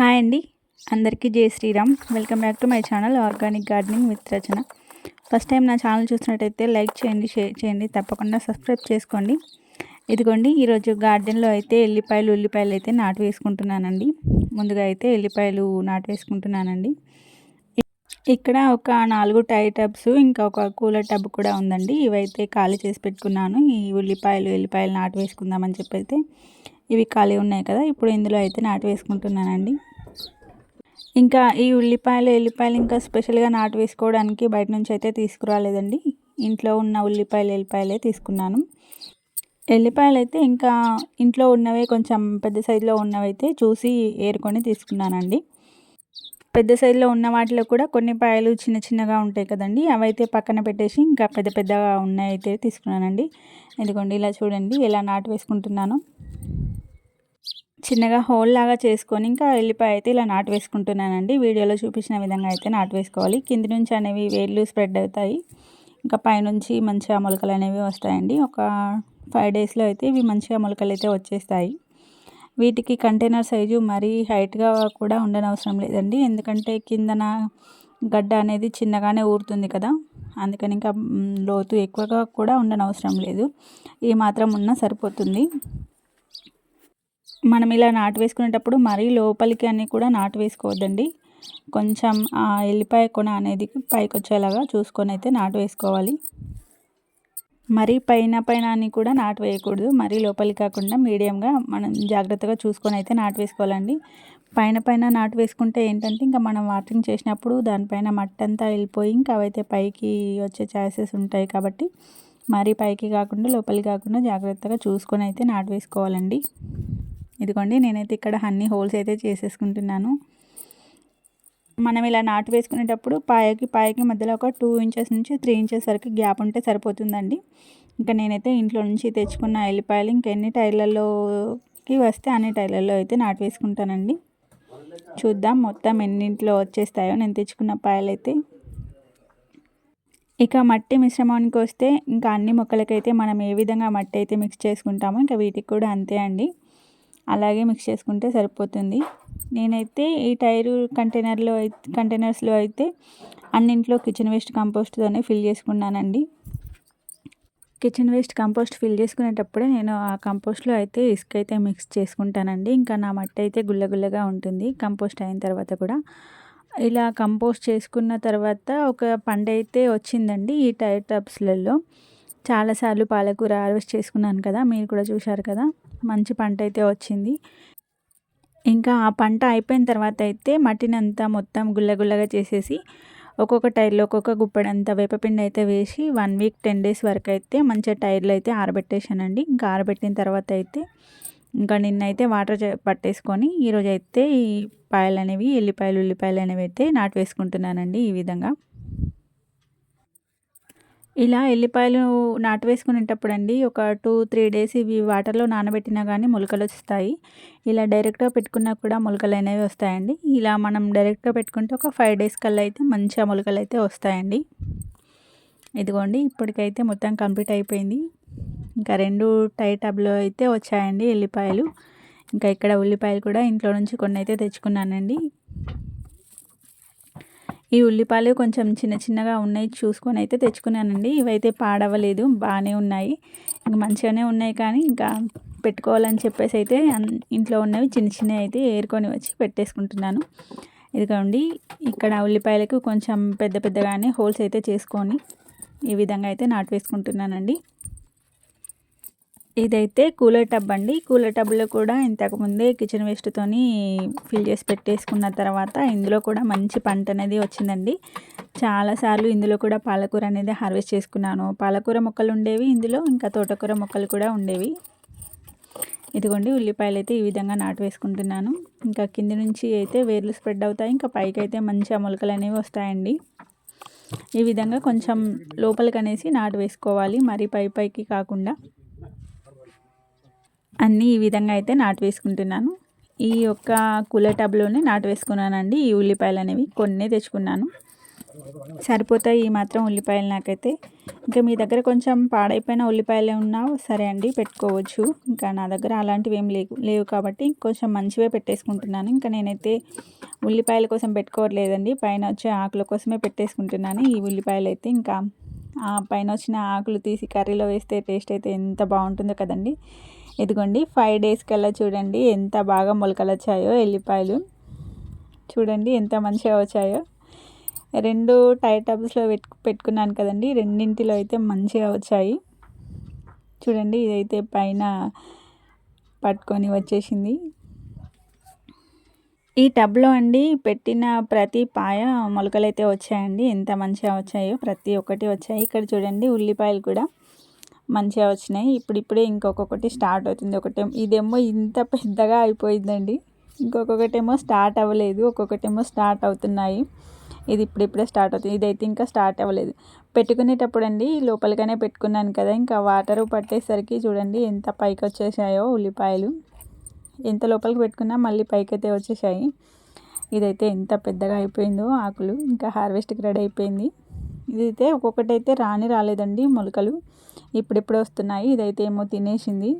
Hi అండి. అందరికీ జై Shri Ram. Welcome back to my channel organic gardening with Rachana. First time నా ఛానల్ చూసినట్టయితే లైక్ చేయండి షేర్ చేయండి తప్పకుండా సబ్స్క్రైబ్ చేసుకోండి. ఇదిగోండి ఈరోజు గార్డెన్లో అయితే ఎల్లిపాయలు ఉల్లిపాయలు అయితే నాటు వేసుకుంటున్నానండి. ముందుగా అయితే ఎల్లిపాయలు నాటు వేసుకుంటున్నానండి. ఇక్కడ ఒక నాలుగు టై టబ్స్ ఇంకా ఒక కూలర్ టబ్ కూడా ఉందండి. ఇవైతే ఖాళీ చేసి పెట్టుకున్నాను. ఈ ఉల్లిపాయలు ఎల్లిపాయలు నాటు వేసుకుందామని చెప్పి అయితే ఇవి ఖాళీ ఉన్నాయి కదా. ఇప్పుడు ఇందులో అయితే నాటు వేసుకుంటున్నానండి. ఇంకా ఈ ఉల్లిపాయలు ఎల్లిపాయలు ఇంకా స్పెషల్గా నాటు వేసుకోవడానికి బయట నుంచి అయితే తీసుకురాలేదండి. ఇంట్లో ఉన్న ఉల్లిపాయలు ఎల్లిపాయలే తీసుకున్నాను. ఎల్లిపాయలు అయితే ఇంకా ఇంట్లో ఉన్నవే కొంచెం పెద్ద సైజులో ఉన్నవైతే చూసి ఏరుకొని తీసుకున్నానండి. పెద్ద సైజులో ఉన్న వాటిలో కూడా కొన్ని పాయలు చిన్న చిన్నగా ఉంటాయి కదండి. అవైతే పక్కన పెట్టేసి ఇంకా పెద్ద పెద్దగా ఉన్నాయి అయితే తీసుకున్నానండి. ఇదిగోండి ఇలా చూడండి ఎలా నాటు వేసుకుంటున్నాను. చిన్నగా హోల్ లాగా చేసుకొని ఇంకా ఎల్లిపాయ అయితే ఇలా నాటు వేసుకుంటున్నానండి. వీడియోలో చూపించిన విధంగా అయితే నాటు వేసుకోవాలి. కింది నుంచి అనేవి వేర్లు స్ప్రెడ్ అవుతాయి. ఇంకా పైనుంచి మంచిగా మొలకలు అనేవి వస్తాయండి. ఒక ఫైవ్ డేస్లో అయితే ఇవి మంచిగా మొలకలు అయితే వచ్చేస్తాయి. వీటికి కంటైనర్ సైజు మరీ హైట్గా కూడా ఉండనవసరం లేదండి. ఎందుకంటే కిందన గడ్డ అనేది చిన్నగానే ఊరుతుంది కదా. అందుకని ఇంకా లోతు ఎక్కువగా కూడా ఉండనవసరం లేదు. ఈ మాత్రం ఉన్నా సరిపోతుంది. మనం ఇలా నాటు వేసుకునేటప్పుడు మరీ లోపలికి అన్నీ కూడా నాటు వేసుకోవద్దండి. కొంచెం ఆ ఎల్లిపాయ కొన అనేది పైకి వచ్చేలాగా చూసుకొని అయితే నాటు వేసుకోవాలి. మరీ పైన పైన అని కూడా నాటు వేయకూడదు. మరీ లోపలికి కాకుండా మీడియంగా మనం జాగ్రత్తగా చూసుకొని అయితే నాటు వేసుకోవాలండి. పైన పైన నాటు వేసుకుంటే ఏంటంటే ఇంకా మనం వాటరింగ్ చేసినప్పుడు దానిపైన మట్టి అంతా వెళ్ళిపోయి ఇంకా అవైతే పైకి వచ్చే ఛాన్సెస్ ఉంటాయి కాబట్టి మరీ పైకి కాకుండా లోపలికి కాకుండా జాగ్రత్తగా చూసుకొని అయితే నాటు వేసుకోవాలండి. ఇదిగోండి నేనైతే ఇక్కడ హన్నీ హోల్స్ అయితే చేసేసుకుంటున్నాను. మనం ఇలా నాటు వేసుకునేటప్పుడు పాయకి పాయకి మధ్యలో ఒక టూ ఇంచెస్ నుంచి త్రీ ఇంచెస్ వరకు గ్యాప్ ఉంటే సరిపోతుందండి. ఇంకా నేనైతే ఇంట్లో నుంచి తెచ్చుకున్న ఎల్లిపాయలు ఇంకా ఎన్ని టైర్లలోకి వస్తే అన్ని టైర్లలో అయితే నాటు వేసుకుంటానండి. చూద్దాం మొత్తం ఎన్నింట్లో వచ్చేస్తాయో. నేను తెచ్చుకున్న పాయలు అయితే ఇక మట్టి మిశ్రమానికి వస్తే ఇంకా అన్ని మొక్కలకైతే మనం ఏ విధంగా మట్టి అయితే మిక్స్ చేసుకుంటామో ఇంకా వీటికి కూడా అంతే అండి. అలాగే మిక్స్ చేసుకుంటే సరిపోతుంది. నేనైతే ఈ టైరు కంటైనర్లో అయితే కంటైనర్స్లో అయితే అన్నింట్లో కిచెన్ వేస్ట్ కంపోస్ట్తోనే ఫిల్ చేసుకున్నానండి. కిచెన్ వేస్ట్ కంపోస్ట్ ఫిల్ చేసుకునేటప్పుడే నేను ఆ కంపోస్ట్లో అయితే ఇసుక అయితే మిక్స్ చేసుకుంటానండి. ఇంకా నా మట్టి అయితే గుల్లగుల్లగా ఉంటుంది. కంపోస్ట్ అయిన తర్వాత కూడా. ఇలా కంపోస్ట్ చేసుకున్న తర్వాత ఒక పండ అయితే వచ్చిందండి ఈ టైర్ టబ్స్లలో చాలాసార్లు పాలకూర హార్వెస్ట్ చేసుకున్నాను కదా మీరు కూడా చూశారు కదా. మంచి పంట అయితే వచ్చింది. ఇంకా ఆ పంట అయిపోయిన తర్వాత అయితే మట్టినంతా మొత్తం గుల్లగుల్లగా చేసేసి ఒక్కొక్క టైర్లో ఒక్కొక్క గుప్పడంతా వేపపిండి అయితే వేసి వన్ వీక్ టెన్ డేస్ వరకు అయితే మంచిగా టైర్లు అయితే ఆరబెట్టేశానండి. ఇంకా ఆరబెట్టిన తర్వాత అయితే ఇంకా నిన్నైతే వాటర్ పట్టేసుకొని ఈరోజు అయితే ఈ పాయలు అనేవి ఎల్లిపాయలు ఉల్లిపాయలు అనేవి అయితే నాటు వేసుకుంటున్నానండి ఈ విధంగా. ఇలా ఎల్లిపాయలు నాటు వేసుకునేటప్పుడు అండి ఒక టూ త్రీ డేస్ ఇవి వాటర్లో నానబెట్టినా కానీ మొలకలు వస్తాయి ఇలా డైరెక్ట్గా పెట్టుకున్నా కూడా మొలకలు అనేవి వస్తాయండి. ఇలా మనం డైరెక్ట్గా పెట్టుకుంటే ఒక ఫైవ్ డేస్ కల్లా అయితే మంచిగా మొలకలు అయితే వస్తాయండి. ఇదిగోండి ఇప్పటికైతే మొత్తం కంప్లీట్ అయిపోయింది. ఇంకా రెండు టై టబ్లో అయితే వచ్చాయండి ఎల్లిపాయలు. ఇంకా ఇక్కడ ఉల్లిపాయలు కూడా ఇంట్లో నుంచి కొన్ని అయితే తెచ్చుకున్నానండి. ఈ ఉల్లిపాయలు కొంచెం చిన్న చిన్నగా ఉన్నాయి చూసుకొని అయితే తెచ్చుకున్నానండి. ఇవైతే పాడవలేదు బాగానే ఉన్నాయి. ఇంకా మంచిగానే ఉన్నాయి కానీ ఇంకా పెట్టుకోవాలని చెప్పేసి అయితే ఇంట్లో ఉన్నవి చిన్న చిన్నవి అయితే ఏరుకొని వచ్చి పెట్టేసుకుంటున్నాను. ఇదిగోండి ఇక్కడ ఉల్లిపాయలకు కొంచెం పెద్ద పెద్దగానే హోల్స్ అయితే చేసుకొని ఈ విధంగా అయితే నాటు వేసుకుంటున్నానండి. ఇదైతే కూలర్ టబ్ అండి. కూలర్ టబ్లో కూడా ఇంతకుముందే కిచెన్ వేస్ట్తోని ఫిల్ చేసి పెట్టేసుకున్న తర్వాత ఇందులో కూడా మంచి పంట అనేది వచ్చిందండి. చాలాసార్లు ఇందులో కూడా పాలకూర అనేది హార్వెస్ట్ చేసుకున్నాను. పాలకూర మొక్కలు ఉండేవి ఇందులో ఇంకా తోటకూర మొక్కలు కూడా ఉండేవి. ఇదిగోండి ఉల్లిపాయలు అయితే ఈ విధంగా నాటు వేసుకుంటున్నాను. ఇంకా కింది నుంచి అయితే వేర్లు స్ప్రెడ్ అవుతాయి. ఇంకా పైకి అయితే మంచి మొలకలు అనేవి వస్తాయండి. ఈ విధంగా కొంచెం లోపలికి అనేసి నాటు వేసుకోవాలి. మరి పై పైకి కాకుండా అన్నీ ఈ విధంగా అయితే నాటు వేసుకుంటున్నాను ఈ యొక్క కూలర్ టబ్లోనే నాటు వేసుకున్నానండి ఈ ఉల్లిపాయలు అనేవి కొన్ని తెచ్చుకున్నాను. సరిపోతాయి ఈ మాత్రం ఉల్లిపాయలు నాకైతే. ఇంకా మీ దగ్గర కొంచెం పాడైపోయిన ఉల్లిపాయలు ఉన్నా సరే అండి పెట్టుకోవచ్చు. ఇంకా నా దగ్గర అలాంటివి ఏం లేవు లేవు కాబట్టి కొంచెం మంచివే పెట్టేసుకుంటున్నాను. ఇంకా నేనైతే ఉల్లిపాయల కోసం పెట్టుకోవట్లేదండి. పైన వచ్చే ఆకుల కోసమే పెట్టేసుకుంటున్నాను. ఈ ఉల్లిపాయలు అయితే ఇంకా ఆ పైన వచ్చిన ఆకులు తీసి కర్రీలో వేస్తే టేస్ట్ అయితే ఎంత బాగుంటుందో కదండి. ఇదిగోండి ఫైవ్ డేస్ కల్లా చూడండి ఎంత బాగా మొలకలు వచ్చాయో ఎల్లిపాయలు. చూడండి ఎంత మంచిగా వచ్చాయో. రెండు టైర్ టబ్స్లో పెట్టు పెట్టుకున్నాను కదండి రెండింటిలో అయితే మంచిగా వచ్చాయి. చూడండి ఇదైతే పైన పట్టుకొని వచ్చేసింది. ఈ టబ్లో అండి పెట్టిన ప్రతి పాయ మొలకలు అయితే వచ్చాయండి ఎంత మంచిగా వచ్చాయో ప్రతి ఒక్కటి వచ్చాయి. ఇక్కడ చూడండి ఉల్లిపాయలు కూడా. మంచిగా వచ్చినాయి. ఇప్పుడు ఇప్పుడే ఇంకొకటి స్టార్ట్ అవుతుంది. ఒకటే ఇదేమో ఇంత పెద్దగా అయిపోయిందండి. ఇంకొకటేమో స్టార్ట్ అవ్వలేదు. ఒక్కొక్కటేమో స్టార్ట్ అవుతున్నాయి. ఇది ఇప్పుడిప్పుడే స్టార్ట్ అవుతుంది. ఇదైతే ఇంకా స్టార్ట్ అవ్వలేదు. పెట్టుకునేటప్పుడు అండి లోపలిగానే పెట్టుకున్నాను కదా. ఇంకా వాటర్ పట్టేసరికి చూడండి ఎంత పైకి వచ్చేసాయో ఉల్లిపాయలు. ఎంత లోపలికి పెట్టుకున్నా మళ్ళీ పైకి అయితే వచ్చేసాయి. ఇదైతే ఎంత పెద్దగా అయిపోయిందో ఆకులు. ఇంకా హార్వెస్ట్కి రెడీ అయిపోయింది. ఇదైతే ఒక్కొక్కటి అయితే రాని రాలేదండి మొలకలు. ఇప్పుడిప్పుడే వస్తున్నాయి. ఇదైతే ఏమో తినేసింది.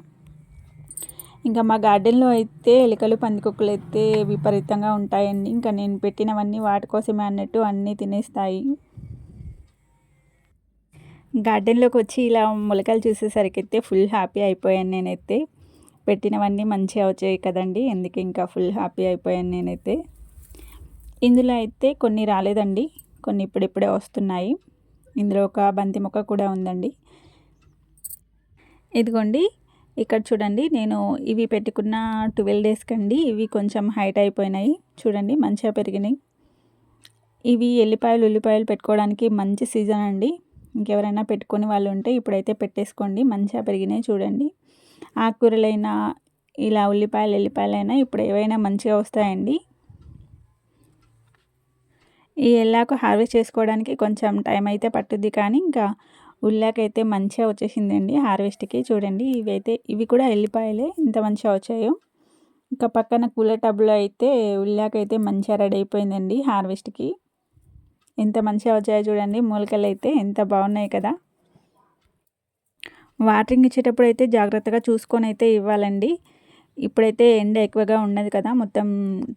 ఇంకా మా గార్డెన్లో అయితే ఎలుకలు పందికొక్కులు అయితే విపరీతంగా ఉంటాయండి. ఇంకా నేను పెట్టినవన్నీ వాటి కోసమే అన్నట్టు అన్నీ తినేస్తాయి. గార్డెన్లోకి వచ్చి ఇలా మొలకలు చూసేసరికి అయితే ఫుల్ హ్యాపీ అయిపోయాను నేనైతే. పెట్టినవన్నీ మంచిగా వచ్చాయి కదండి. ఎందుకు ఇంకా ఫుల్ హ్యాపీ అయిపోయాను నేనైతే. ఇందులో అయితే కొన్ని రాలేదండి. కొన్ని ఇప్పుడిప్పుడే వస్తున్నాయి. ఇందులో ఒక బంతి మొక్క కూడా ఉందండి. ఇదిగోండి ఇక్కడ చూడండి నేను ఇవి పెట్టుకున్న ట్వెల్వ్ డేస్కి అండి ఇవి కొంచెం హైట్ అయిపోయినాయి. చూడండి మంచిగా పెరిగినాయి. ఇవి ఎల్లిపాయలు ఉల్లిపాయలు పెట్టుకోవడానికి మంచి సీజన్ అండి. ఇంకెవరైనా పెట్టుకొని వాళ్ళు ఉంటే ఇప్పుడైతే పెట్టేసుకోండి మంచిగా పెరిగినాయి చూడండి. ఆకుకూరలైనా ఇలా ఉల్లిపాయలు ఎల్లిపాయలైనా ఇప్పుడు ఏవైనా మంచిగా వస్తాయండి. ఈ ఎల్లాకు హార్వెస్ట్ చేసుకోవడానికి కొంచెం టైం అయితే పట్టుద్ది కానీ ఇంకా ఉల్లాకైతే మంచిగా వచ్చేసిందండి. హార్వెస్ట్కి చూడండి ఇవైతే ఇవి కూడా ఎల్లిపాయలే. ఇంత మంచిగా వచ్చాయో. ఇంకా పక్కన కూలర్ టబ్లో అయితే ఉల్లాకైతే మంచిగా రెడీ అయిపోయిందండి హార్వెస్ట్కి. ఎంత మంచిగా వచ్చాయో చూడండి. మూలికలు అయితే ఎంత బాగున్నాయి కదా. వాటరింగ్ ఇచ్చేటప్పుడు అయితే జాగ్రత్తగా చూసుకొని అయితే ఇవ్వాలండి. ఇప్పుడైతే ఎండ ఎక్కువగా ఉన్నది కదా మొత్తం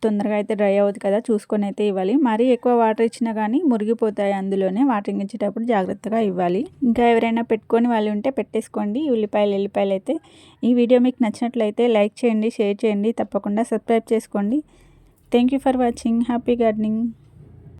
తొందరగా అయితే డ్రై అవుతుంది కదా చూసుకొని అయితే ఇవ్వాలి. మరీ ఎక్కువ వాటర్ ఇచ్చినా కానీ మురిగిపోతాయి అందులోనే వాటరింగ్ ఇచ్చేటప్పుడు జాగ్రత్తగా ఇవ్వాలి. ఇంకా ఎవరైనా పెట్టుకొని వాళ్ళు ఉంటే పెట్టేసుకోండి. ఉల్లిపాయలు ఎల్లిపాయలు అయితే ఈ వీడియో మీకు నచ్చినట్లయితే లైక్ చేయండి షేర్ చేయండి తప్పకుండా సబ్స్క్రైబ్ చేసుకోండి. Thank you for watching. Happy gardening.